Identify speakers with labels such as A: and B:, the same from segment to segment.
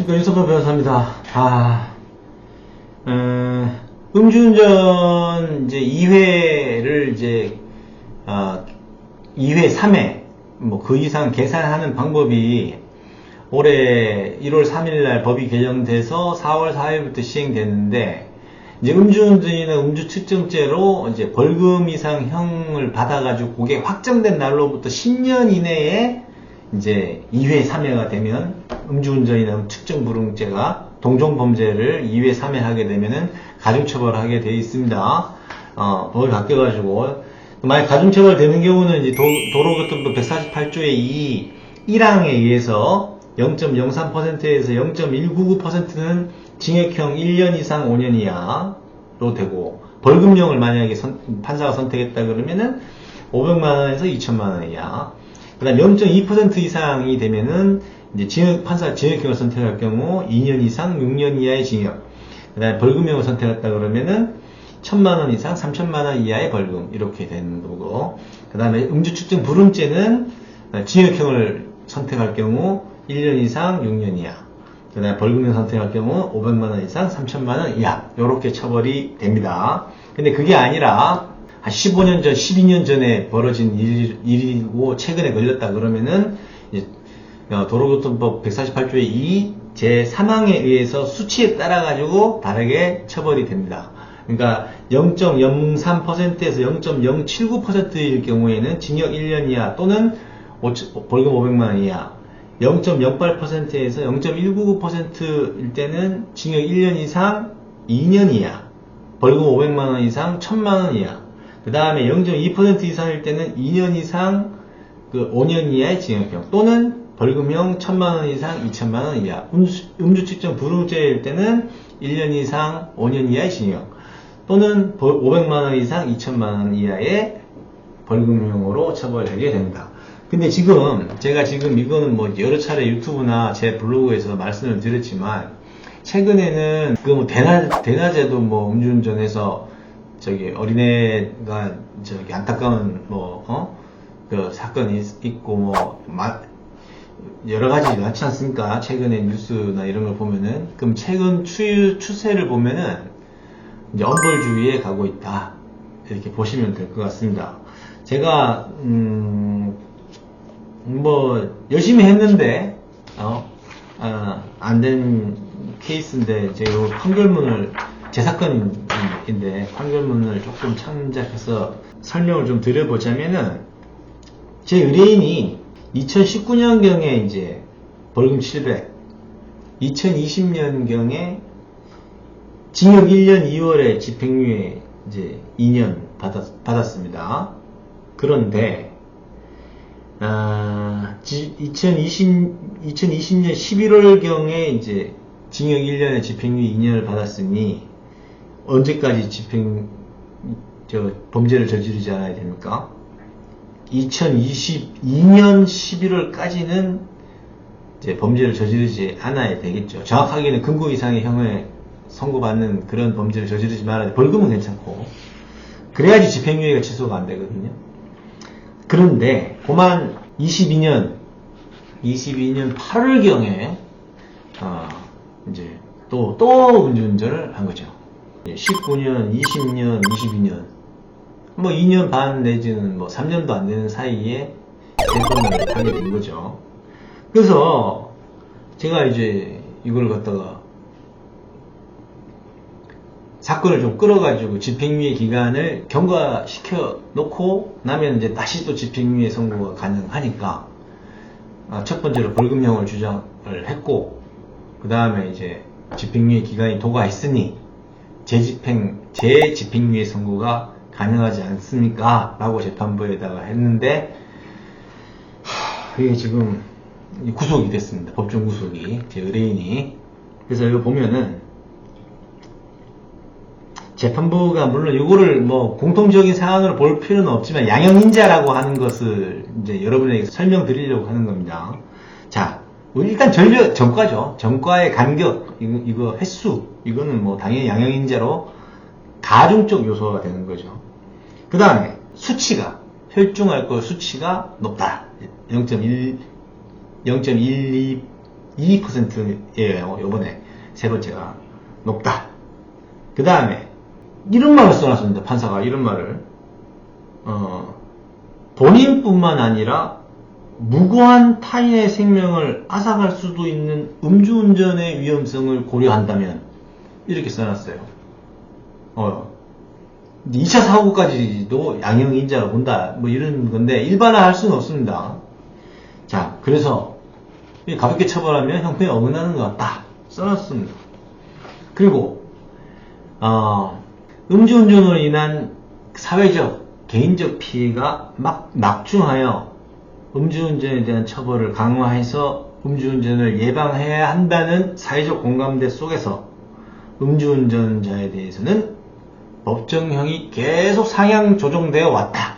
A: 안녕하십니까 윤석열 변호사입니다. 아, 음, 음주운전 이제 2회를 이제 아, 2회 3회 뭐 그 이상 계산하는 방법이 올해 1월 3일 날 법이 개정돼서 4월 4일부터 시행됐는데 이제 음주운전이나 음주 측정죄로 이제 벌금 이상 형을 받아가지고 그게 확정된 날로부터 10년 이내에 이제 2회 3회가 되면 음주운전이나 측정불응죄가 동종범죄를 2회 3회 하게 되면은 가중처벌하게 되어 있습니다. 어, 법이 바뀌어가지고 만약 가중처벌 되는 경우는 이제 도, 로교통법 148조의 2 1항에 의해서 0.03%에서 0.199%는 징역형 1년 이상 5년 이하로 되고 벌금형을 만약에 선- 판사가 선택했다 그러면은 500만 원에서 2천만 원 이하. 그다음 0.2% 이상이 되면은 이제 징역 판사 징역형을 선택할 경우 2년 이상 6년 이하의 징역. 그다음에 벌금형을 선택했다 그러면은 1천만 원 이상 3천만 원 이하의 벌금 이렇게 되는 거고. 그다음에 음주 측정 불응죄는 징역형을 선택할 경우 1년 이상 6년 이하. 그다음에 벌금형 선택할 경우 500만 원 이상 3천만 원 이하. 이렇게 처벌이 됩니다. 근데 그게 아니라 한 15년 전, 12년 전에 벌어진 일, 일이고 최근에 걸렸다 그러면은 어, 도로교통법 148조의 2 제3항에 의해서 수치에 따라 가지고 다르게 처벌이 됩니다. 그러니까 0.03%에서 0.079%일 경우에는 징역 1년 이하 또는 오천- 벌금 500만 원 이하 0.08%에서 0.199%일 때는 징역 1년 이상 2년 이하 벌금 500만 원 이상 1000만 원 이하 그 다음에 0.2% 이상일 때는 2년 이상 그 5년 이하의 징역형 또는 벌금형 1000만 원 이상 2천만 원 이하 음주, 음주 측정 불응죄일 때는 1년 이상 5년 이하의 징역 또는 벌- 500만 원 이상 2천만 원 이하의 벌금형으로 처벌하게 됩니다. 근데 지금 제가 지금 이거는 뭐 여러 차례 유튜브나 제 블로그에서 말씀을 드렸지만 최근에는 그 뭐 대낮 대낮에도 뭐 음주운전해서 저기 어린애가 저기 안타까운 뭐 어? 그 사건이 있- 있고 뭐 마- 여러 가지 많지 않습니까? 최근에 뉴스나 이런 걸 보면은 그럼 최근 추, 추세를 보면은 이제 엄벌주의에 가고 있다 이렇게 보시면 될 것 같습니다. 제가 음, 뭐 열심히 했는데 어, 안된 케이스인데 제가 요 판결문을 제 사건인데 판결문을 조금 참작해서 설명을 좀 드려보자면은 제 의뢰인이 2019년경에 이제 벌금 700, 2020년경에 징역 1년 2월에 집행유예 이제 2년 받았, 받았습니다. 그런데 아, 2020, 2020년 11월경에 이제 징역 1년에 집행유예 2년을 받았으니 언제까지 집행 저 범죄를 저지르지 않아야 됩니까? 2022년 11월까지는 이제 범죄를 저지르지 않아야 되겠죠. 정확하게는 금고 이상의 형을 선고받는 그런 범죄를 저지르지 말아야 돼. 벌금은 괜찮고. 그래야지 집행유예가 취소가 안 되거든요. 그런데 그만 22년 22년 8월경에 어, 이제 또 또 음주운전을 한 거죠. 19년, 20년, 22년 뭐 2년 반 내지는 뭐 3년도 안 되는 사이에 대선을 하게 된 거죠. 그래서 제가 이제 이걸 갖다가 사건을 좀 끌어가지고 집행유예 기간을 경과시켜 놓고 나면 이제 다시 또 집행유예 선고가 가능하니까 아, 첫 번째로 벌금형을 주장을 했고 그 다음에 이제 집행유예 기간이 도가했으니 재집행 재집행유예 선고가 가능하지 않습니까? 라고 재판부에다가 했는데 하, 그게 지금 구속이 됐습니다. 법정 구속이 제 의뢰인이 그래서 이거 보면은 재판부가 물론 이거를 뭐 공통적인 사안으로 볼 필요는 없지만 양형인자라고 하는 것을 이제 여러분에게 설명드리려고 하는 겁니다. 자, 일단 전려 전과죠. 전과의 간격 이거, 이거 횟수 이거는 뭐 당연히 양형인자로 가중적 요소가 되는 거죠. 그 다음에 수치가 혈중 알코올 수치가 높다. 0.1 0.12 2%예요. 요번에 세 번째가 높다. 그 다음에 이런 말을 써놨습니다. 판사가 이런 말을 어, 본인뿐만 아니라 무고한 타인의 생명을 앗아갈 수도 있는 음주운전의 위험성을 고려한다면 이렇게 써놨어요. 어, 2차 사고까지도 양형인자로 본다. 뭐 이런 건데 일반화 할 수는 없습니다. 자, 그래서 이 가볍게 처벌하면 형평에 어긋나는 것 같다. 써놨습니다. 그리고 어, 음주운전으로 인한 사회적, 개인적 피해가 막 낙중하여 음주운전에 대한 처벌을 강화해서 음주운전을 예방해야 한다는 사회적 공감대 속에서 음주운전자에 대해서는 법정형이 계속 상향 조정되어 왔다.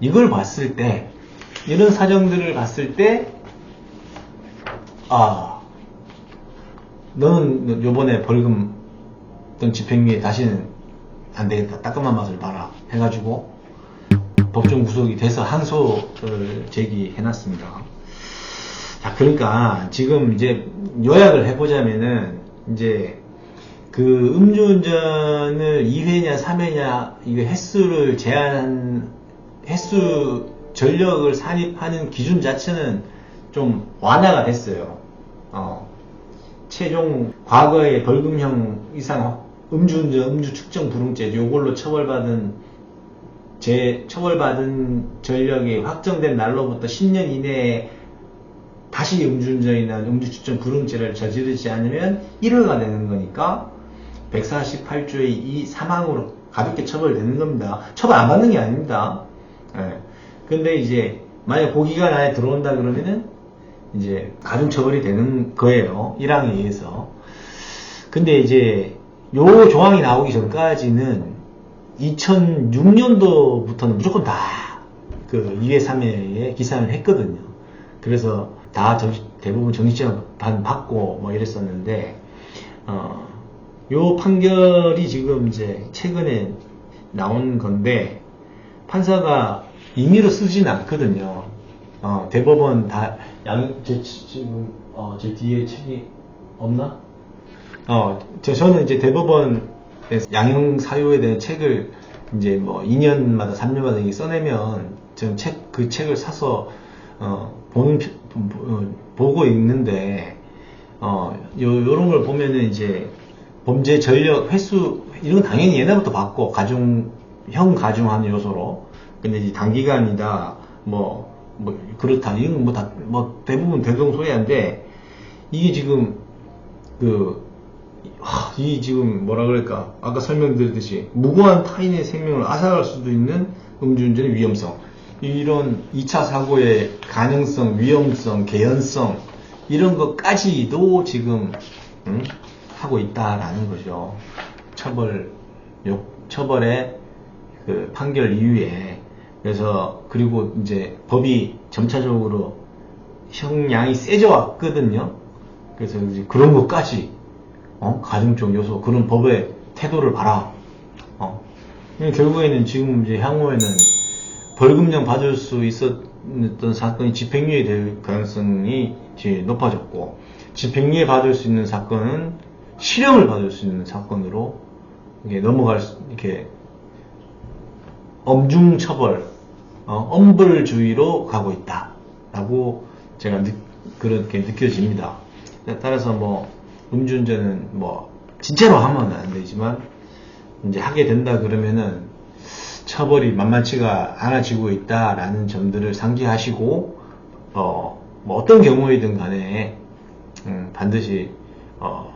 A: 이걸 봤을 때, 이런 사정들을 봤을 때, 아, 너는 요번에 벌금 또는 집행유예 다시는 안 되겠다. 따끔한 맛을 봐라. 해가지고 법정 구속이 돼서 항소를 제기해놨습니다. 자, 그러니까 지금 이제 요약을 해보자면은 이제 그 음주운전을 2회냐 3회냐 이거 횟수를 제한 횟수 전력을 산입하는 기준 자체는 좀 완화가 됐어요. 어, 최종 과거의 벌금형 이상 음주운전, 음주 측정 불응죄 요걸로 처벌받은 제 처벌받은 전력이 확정된 날로부터 10년 이내에 다시 음주운전이나 음주 측정 불응죄를 저지르지 않으면 1회가 되는 거니까 148조의 이 사망으로 가볍게 처벌되는 겁니다. 처벌 안 받는 게 아닙니다. 예. 근데 이제 만약 고기가 나에 들어온다 그러면은 이제 가중 처벌이 되는 거예요. 1항에 의해서. 근데 이제 요 조항이 나오기 전까지는 2006년도부터는 무조건 다 그 2회, 3회에 기산을 했거든요. 그래서 다 정- 대부분 반 받고 뭐 이랬었는데, 어, 요 판결이 지금 이제 최근에 나온 건데, 판사가 임의로 쓰진 않거든요. 어, 대법원 다, 양, 제, 지금, 어, 제 뒤에 책이 없나? 어, 저, 저는 이제 대법원 에서 양형 사유에 대한 책을 이제 뭐 2년마다 3년마다 이렇게 써내면 저는 책, 그 책을 사서, 어, 보는, 피- 어, 보고 읽는데, 어, 요, 요런 걸 보면은 이제 범죄 전력 횟수, 이런 건 당연히 옛날부터 봤고, 가중, 형 가중하는 요소로. 근데 이제 단기간이다, 뭐, 뭐, 그렇다. 이건 뭐 다, 뭐 대부분 대동소이한데, 이게 지금, 그, 하, 이 지금 뭐라 그럴까 아까 설명드렸듯이 무고한 타인의 생명을 앗아갈 수도 있는 음주운전의 위험성 이런 2차 사고의 가능성, 위험성, 개연성 이런 것까지도 지금 음, 하고 있다라는 거죠. 처벌 요 처벌의 그 판결 이후에 그래서 그리고 이제 법이 점차적으로 형량이 세져 왔거든요. 그래서 이제 그런 것까지 어? 가중적 요소 그런 법의 태도를 봐라. 어. 결국에는 지금 이제 향후에는 벌금형 받을 수 있었던 사건이 집행유예 될 가능성이 이제 높아졌고 집행유예 받을 수 있는 사건은 실형을 받을 수 있는 사건으로 이게 넘어갈 수, 이렇게 엄중 처벌, 어, 엄벌주의로 가고 있다라고 제가 느- 그렇게 느껴집니다. 따라서 뭐 음주운전은 뭐 진짜로 하면 안 되지만 이제 하게 된다 그러면은 처벌이 만만치가 않아지고 있다라는 점들을 상기하시고 어, 뭐 어떤 경우이든 간에 음, 반드시 어,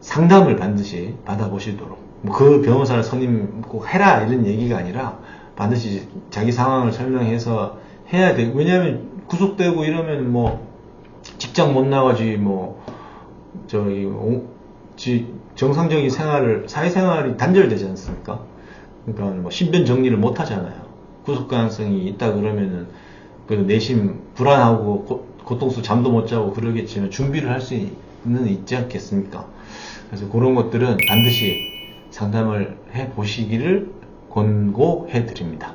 A: 상담을 반드시 받아보시도록. 뭐 그 변호사를 선임 꼭 해라 이런 얘기가 아니라 반드시 자기 상황을 설명해서 해야 돼. 왜냐하면 구속되고 이러면 뭐 직장 못 나가지 뭐 저기 정상적인 생활을 사회생활이 단절되지 않습니까? 그러니까 뭐 신변 정리를 못 하잖아요. 구속 가능성이 있다 그러면은 그 내심 불안하고 고, 고통스 잠도 못 자고 그러겠지만 준비를 할 수는 있지 않겠습니까? 그래서 그런 것들은 반드시 상담을 해 보시기를 권고해 드립니다.